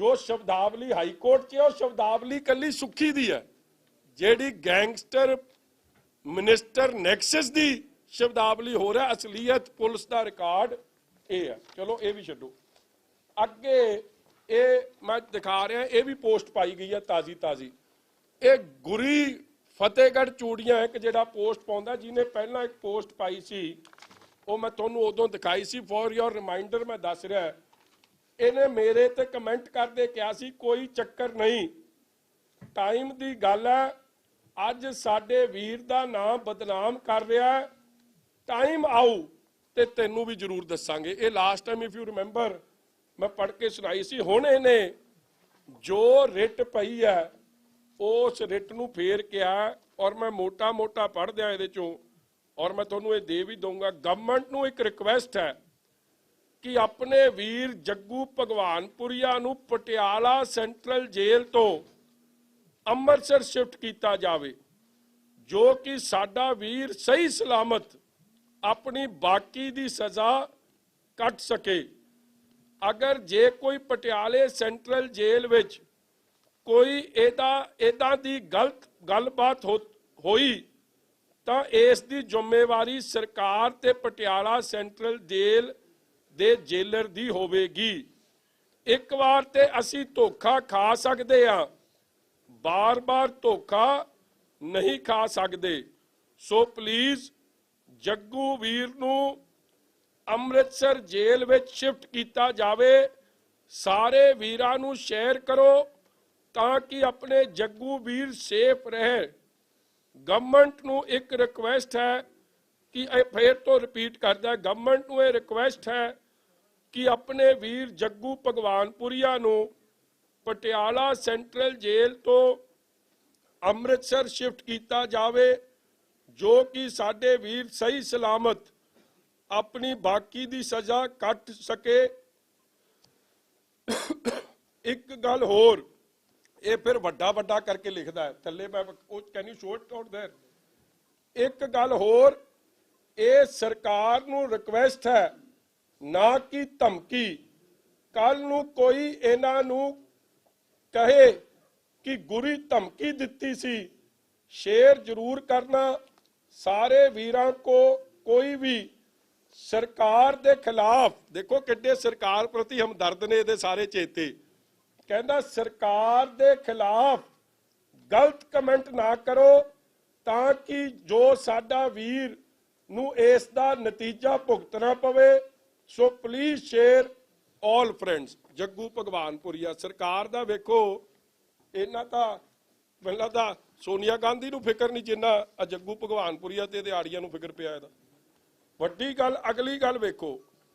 ਜੋ ਸ਼ਬਦਾਵਲੀ high court 'ਚ ਹੈ, ਉਹ ਸ਼ਬਦਾਵਲੀ ਕੱਲੀ ਸੁੱਖੀ ਦੀ ਹੈ। ਜਿਹੜੀ ਗੈਂਗਸਟਰ ਮਿਨਿਸਟਰ ਨੈਕਸਸ ਦੀ ਸ਼ਬਦਾਵਲੀ ਹੋ ਰਿਹਾ, ਅਸਲੀਅਤ ਪੁਲਿਸ ਦਾ ਰਿਕਾਰਡ ਇਹ ਹੈ। ਚਲੋ, ਇਹ ਵੀ ਛੱਡੋ। ਅੱਗੇ ਇਹ ਮੈਂ ਦਿਖਾ ਰਿਹਾ, ਇਹ ਵੀ ਪੋਸਟ ਪਾਈ ਗਈ ਹੈ ਤਾਜ਼ੀ ਤਾਜ਼ੀ ਇਹ ਗੁਰੀ ਫਤਿਹਗੜ੍ਹ ਚੂੜੀਆਂ ਇੱਕ ਜਿਹੜਾ ਪੋਸਟ ਪਾਉਂਦਾ, ਜਿਹਨੇ ਪਹਿਲਾਂ ਇੱਕ ਪੋਸਟ ਪਾਈ ਸੀ, ਉਹ ਮੈਂ ਤੁਹਾਨੂੰ ਉਦੋਂ ਦਿਖਾਈ ਸੀ। ਫॉर ਯੋਰ ਰਿਮਾਈਂਡਰ ਮੈਂ ਦੱਸ ਰਿਹਾ ਇਹਨੇ ਮੇਰੇ ਤੇ ਕਮੈਂਟ ਕਰਦੇ ਕਿਹਾ ਸੀ, ਕੋਈ ਚੱਕਰ ਨਹੀਂ। ਟਾਈਮ ਦੀ ਗੱਲ ਹੈ, ਅੱਜ ਸਾਡੇ ਵੀਰ ਦਾ ਨਾਮ ਬਦਨਾਮ ਕਰ ਰਿਹਾ ਟਾਈਮ ਆਊ ਤੇ ਤੈਨੂੰ ਵੀ ਜ਼ਰੂਰ ਦੱਸਾਂਗੇ। ਇਹ last time if you remember ਮੈਂ ਪੜ੍ਹ ਕੇ ਸੁਣਾਈ ਸੀ, ਹੁਣ ਇਹਨੇ ਜੋ ਰਿਟ ਪਈ ਹੈ, ਉਸ ਰਿਟ ਨੂੰ ਫੇਰ ਕਿਹਾ ਔਰ ਮੈਂ ਮੋਟਾ ਮੋਟਾ ਪੜ੍ਹ ਦਿਆਂ ਇਹਦੇ ਚੋਂ। ਔਰ ਮੈਂ ਤੁਹਾਨੂੰ ਇਹ ਦੇ ਵੀ ਦਊਂਗਾ ਗਵਰਨਮੈਂਟ ਨੂੰ ਇੱਕ ਰਿਕੁਐਸਟ ਹੈ ਕਿ ਆਪਣੇ ਵੀਰ ਜੱਗੂ ਭਗਵਾਨਪੁਰੀਆ ਨੂੰ ਪਟਿਆਲਾ ਸੈਂਟਰਲ ਜੇਲ੍ਹ ਤੋਂ ਅੰਮ੍ਰਿਤਸਰ ਸ਼ਿਫਟ ਕੀਤਾ ਜਾਵੇ, ਜੋ ਕਿ ਸਾਡਾ ਵੀਰ ਸਹੀ ਸਲਾਮਤ ਆਪਣੀ ਬਾਕੀ ਦੀ ਸਜ਼ਾ ਕੱਟ ਸਕੇ। ਅਗਰ ਜੇ ਕੋਈ ਪਟਿਆਲੇ ਸੈਂਟਰਲ ਜੇਲ੍ਹ ਵਿੱਚ ਕੋਈ ਇਹਦਾ ਇਦਾਂ ਦੀ ਗਲਤ ਗੱਲਬਾਤ ਹੋ- ਹੋਈ, ਤਾਂ ਇਸ ਦੀ ਜ਼ਿੰਮੇਵਾਰੀ ਸਰਕਾਰ ਤੇ ਪਟਿਆਲਾ ਸੈਂਟਰਲ ਜੇਲ੍ਹ ਦੇ ਜੇਲਰ ਦੀ ਹੋਵੇਗੀ। ਇੱਕ ਵਾਰ ਤੇ ਅਸੀਂ ਧੋਖਾ ਖਾ ਸਕਦੇ ਹਾਂ। ਬਾਰ-ਬਾਰ ਧੋਖਾ ਨਹੀਂ ਖਾ ਸਕਦੇ। ਸੋ ਪਲੀਜ਼ ਜੱਗੂ ਵੀਰ ਨੂੰ ਅੰਮ੍ਰਿਤਸਰ ਜੇਲ੍ਹ ਵਿੱਚ ਸ਼ਿਫਟ ਕੀਤਾ ਜਾਵੇ। ਸਾਰੇ ਵੀਰਾਂ ਨੂੰ ਸ਼ੇਅਰ ਕਰੋ ਤਾਂ ਕਿ ਆਪਣੇ ਜੱਗੂ ਵੀਰ ਸੇਫ ਰਹੇ। ਗਵਰਨਮੈਂਟ ਨੂੰ ਇੱਕ ਰਿਕੁਐਸਟ ਹੈ ਕਿ ਇਹ ਫੇਰ ਤੋਂ ਰਿਪੀਟ ਕਰਦਾ ਗਵਰਨਮੈਂਟ ਨੂੰ ਇਹ ਰਿਕੁਐਸਟ ਹੈ ਕਿ ਆਪਣੇ ਵੀਰ ਜੱਗੂ ਭਗਵਾਨਪੁਰੀਆ ਨੂੰ ਪਟਿਆਲਾ ਸੈਂਟਰਲ ਜੇਲ੍ਹ ਤੋਂ ਅੰਮ੍ਰਿਤਸਰ ਸ਼ਿਫਟ ਕੀਤਾ ਜਾਵੇ ਜੋ ਕਿ ਸਾਡੇ ਵੀਰ ਸਹੀ ਸਲਾਮਤ ਆਪਣੀ ਬਾਕੀ ਦੀ ਸਜ਼ਾ ਕੱਟ ਸਕੇ ਇੱਕ ਗੱਲ ਹੋਰ ਇਹ ਫਿਰ ਵੱਡਾ ਵੱਡਾ ਕਰਕੇ ਲਿਖਦਾ ਹੈ ਥੱਲੇ ਮੈਂ ਉਹ can you shout out there ਇੱਕ ਗੱਲ ਹੋਰ ਇਹ ਸਰਕਾਰ ਨੂੰ ਰਿਕਵੈਸਟ ਹੈ, ਨਾ ਕਿ ਧਮਕੀ। ਕੱਲ ਨੂੰ ਕੋਈ ਇਹਨਾਂ ਨੂੰ ਕਹੇ ਕਿ ਗੁਰੀ ਧਮਕੀ ਦਿੱਤੀ ਸੀ, ਸ਼ੇਅਰ ਜ਼ਰੂਰ ਕਰਨਾ। ਸਾਰੇ ਵੀਰਾਂ ਕੋ ਕੋਈ ਵੀ ਸਰਕਾਰ ਦੇ ਖਿਲਾਫ, ਦੇਖੋ ਕਿੱਡੇ ਸਰਕਾਰ ਪ੍ਰਤੀ ਹਮਦਰਦ ਨੇ ਇਹਦੇ ਸਾਰੇ ਚੇਤੇ। ਕਹਿੰਦਾ, ਸਰਕਾਰ ਦੇ ਖਿਲਾਫ ਗਲਤ ਕਮੈਂਟ ਨਾ ਕਰੋ, ਤਾਂ ਕਿ ਜੋ ਸਾਡਾ ਵੀਰ ਨੂੰ ਇਸ ਦਾ ਨਤੀਜਾ ਭੁਗਤਣਾ ਪਵੇ। So please share all friends Jaggu Bhagwanpuria ਸਰਕਾਰ ਦਾ ਵੇਖੋ, ਇਹਨਾਂ ਤਾਂ ਮੈਨੂੰ ਲੱਗਦਾ ਸੋਨੀਆ ਗਾਂਧੀ ਨੂੰ ਫਿਕਰ ਨਹੀਂ ਜਿੰਨਾ ਆ ਜੱਗੂ ਭਗਵਾਨਪੁਰੀਆ ਤੇ ਦਿਹਾੜੀਆਂ ਨੂੰ ਫਿਕਰ ਪਿਆ ਇਹਦਾ। ਵੱਡੀ ਗੱਲ, ਅਗਲੀ ਗੱਲ ਵੇਖੋ